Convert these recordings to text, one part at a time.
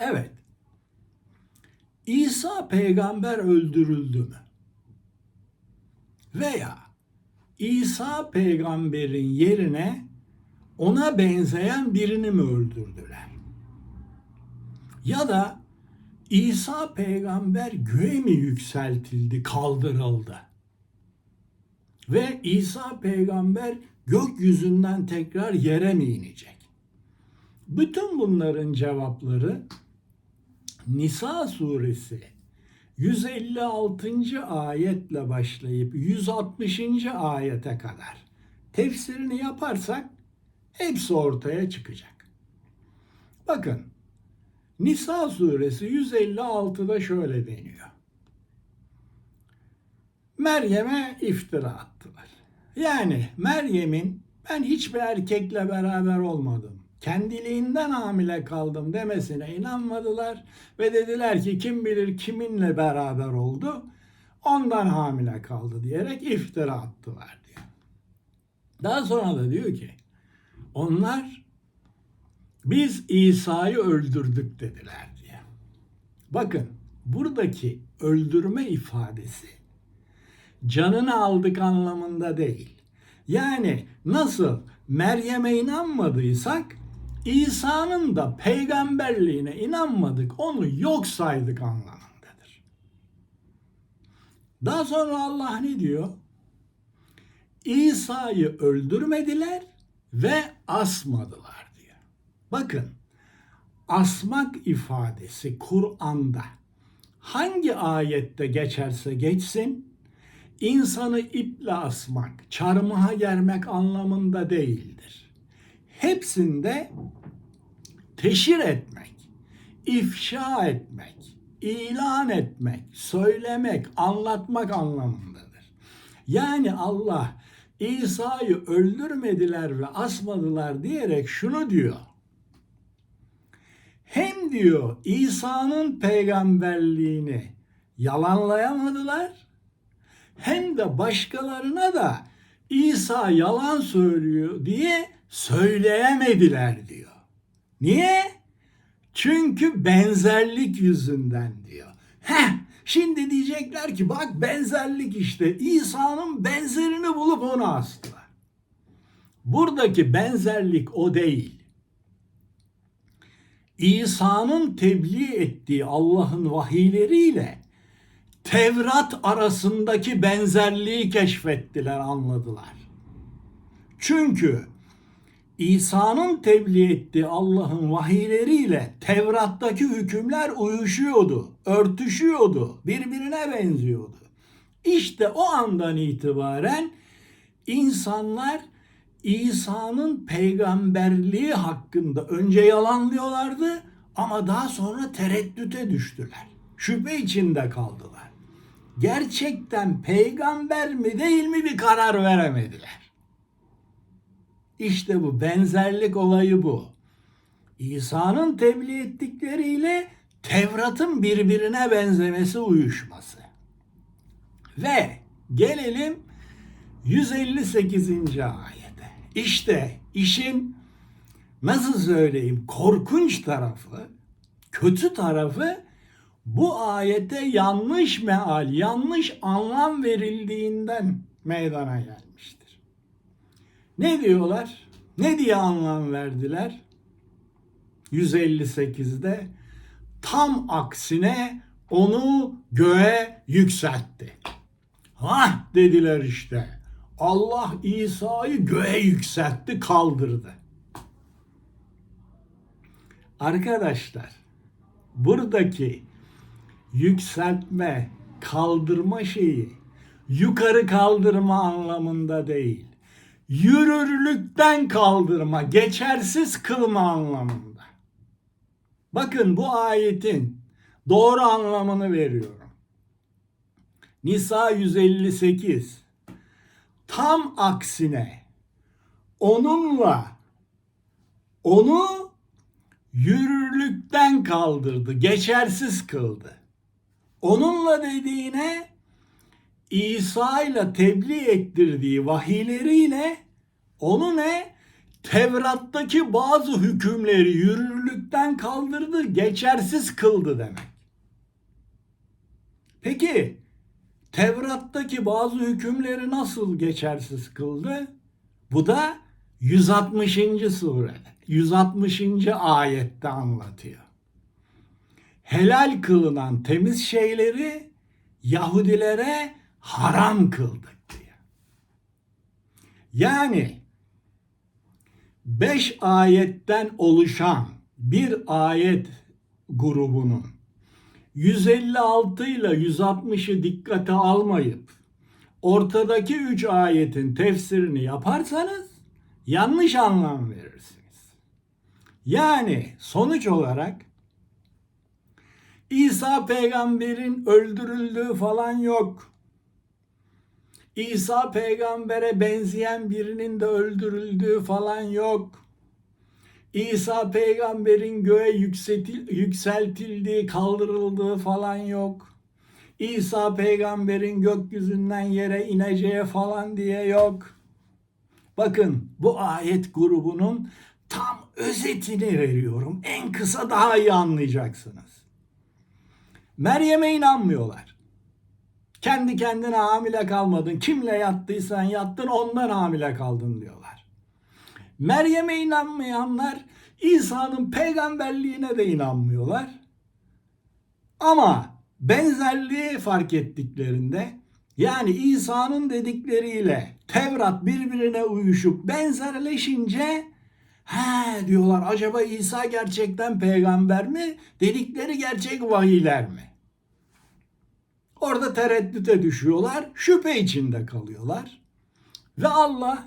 Evet. İsa peygamber öldürüldü mü? Veya İsa peygamberin yerine ona benzeyen birini mi öldürdüler? Ya da İsa peygamber göğe mi yükseltildi, kaldırıldı? Ve İsa peygamber gökyüzünden tekrar yere mi inecek? Bütün bunların cevapları Nisa suresi 156. ayetle başlayıp 160. ayete kadar tefsirini yaparsak hepsi ortaya çıkacak. Bakın Nisa suresi 156'da şöyle deniyor. Meryem'e iftira attılar. Yani Meryem'in ben hiçbir erkekle beraber olmadım. Kendiliğinden hamile kaldım demesine inanmadılar ve dediler ki kim bilir kiminle beraber oldu ondan hamile kaldı diyerek iftira attılar diyor. Daha sonra da diyor ki onlar biz İsa'yı öldürdük dediler diye. Bakın buradaki öldürme ifadesi canını aldık anlamında değil. Yani nasıl Meryem'e inanmadıysak İsa'nın da peygamberliğine inanmadık, onu yok saydık anlamındadır. Daha sonra Allah ne diyor? İsa'yı öldürmediler ve asmadılar diyor. Bakın asmak ifadesi Kur'an'da hangi ayette geçerse geçsin insanı iple asmak, çarmıha germek anlamında değildir. Hepsinde teşhir etmek, ifşa etmek, ilan etmek, söylemek, anlatmak anlamındadır. Yani Allah İsa'yı öldürmediler ve asmadılar diyerek şunu diyor. Hem diyor İsa'nın peygamberliğini yalanlayamadılar hem de başkalarına da İsa yalan söylüyor diye söyleyemediler diyor. Niye? Çünkü benzerlik yüzünden diyor. Heh, şimdi diyecekler ki bak benzerlik işte İsa'nın benzerini bulup onu astılar. Buradaki benzerlik o değil. İsa'nın tebliğ ettiği Allah'ın vahiyleriyle Tevrat arasındaki benzerliği keşfettiler, anladılar. Çünkü İsa'nın tebliğ ettiği Allah'ın vahiyleriyle Tevrat'taki hükümler uyuşuyordu, örtüşüyordu, birbirine benziyordu. İşte o andan itibaren insanlar İsa'nın peygamberliği hakkında önce yalanlıyorlardı ama daha sonra tereddüte düştüler. Şüphe içinde kaldılar. Gerçekten peygamber mi değil mi bir karar veremediler. İşte bu benzerlik olayı bu. İsa'nın tebliğ ettikleriyle Tevrat'ın birbirine benzemesi uyuşması. Ve gelelim 158. ayete. İşte işin nasıl söyleyeyim korkunç tarafı, kötü tarafı bu ayete yanlış meal, yanlış anlam verildiğinden meydana gelmiştir. Ne diyorlar? Ne diye anlam verdiler? 158'de tam aksine onu göğe yükseltti. Ha dediler işte. Allah İsa'yı göğe yükseltti, kaldırdı. Arkadaşlar, buradaki yükseltme, kaldırma şeyi yukarı kaldırma anlamında değil. Yürürlükten kaldırma, geçersiz kılma anlamında. Bakın bu ayetin doğru anlamını veriyorum. Nisa 158 tam aksine onunla onu yürürlükten kaldırdı, geçersiz kıldı. Onunla dediğine İsa ile tebliğ ettirdiği vahiyleriyle onu ne? Tevrat'taki bazı hükümleri yürürlükten kaldırdı, geçersiz kıldı demek. Peki Tevrat'taki bazı hükümleri nasıl geçersiz kıldı? Bu da 160. surede, 160. ayette anlatıyor. Helal kılınan temiz şeyleri Yahudilere haram kıldık diye. Yani beş ayetten oluşan bir ayet grubunun 156 ile 160'ı dikkate almayıp ortadaki 3 ayetin tefsirini yaparsanız yanlış anlam verirsiniz. Yani sonuç olarak İsa peygamberin öldürüldüğü falan yok. İsa peygambere benzeyen birinin de öldürüldüğü falan yok. İsa peygamberin göğe yükseltil, yükseltildiği, kaldırıldığı falan yok. İsa peygamberin gökyüzünden yere ineceği falan diye yok. Bakın bu ayet grubunun tam özetini veriyorum. En kısa daha iyi anlayacaksınız. Meryem'e inanmıyorlar. Kendi kendine hamile kalmadın. Kimle yattıysan yattın ondan hamile kaldın diyorlar. Meryem'e inanmayanlar İsa'nın peygamberliğine de inanmıyorlar. Ama benzerliği fark ettiklerinde yani İsa'nın dedikleriyle Tevrat birbirine uyuşup benzerleşince he diyorlar acaba İsa gerçekten peygamber mi? Dedikleri gerçek vahiyler mi? Orada tereddüte düşüyorlar, şüphe içinde kalıyorlar. Ve Allah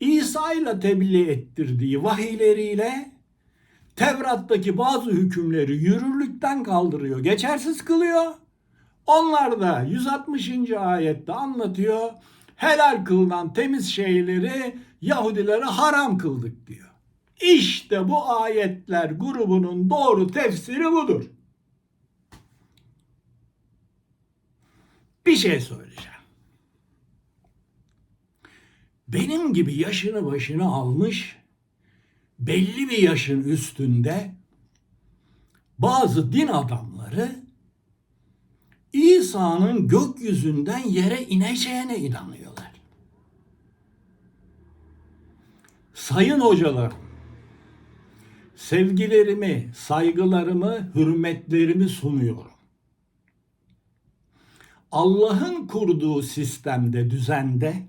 İsa ile tebliğ ettirdiği vahiyleriyle Tevrat'taki bazı hükümleri yürürlükten kaldırıyor, geçersiz kılıyor. Onlar da 160. ayette anlatıyor. Helal kılınan temiz şeyleri Yahudilere haram kıldık diyor. İşte bu ayetler grubunun doğru tefsiri budur. Bir şey söyleyeceğim. Benim gibi yaşını başını almış, belli bir yaşın üstünde bazı din adamları İsa'nın gökyüzünden yere ineceğine inanıyorlar. Sayın hocalarım, sevgilerimi, saygılarımı, hürmetlerimi sunuyorum. Allah'ın kurduğu sistemde, düzende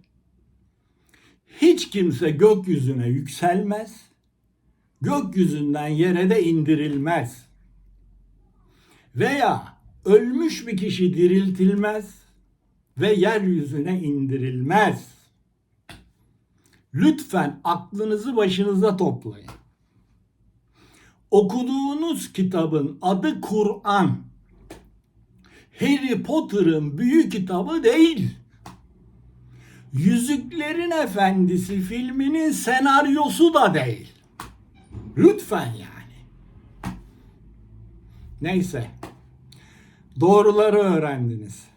hiç kimse gökyüzüne yükselmez, gökyüzünden yere de indirilmez. Veya ölmüş bir kişi diriltilmez ve yeryüzüne indirilmez. Lütfen aklınızı başınıza toplayın. Okuduğunuz kitabın adı Kur'an. Harry Potter'ın büyük kitabı değil. Yüzüklerin Efendisi filminin senaryosu da değil. Lütfen yani. Neyse. Doğruları öğrendiniz.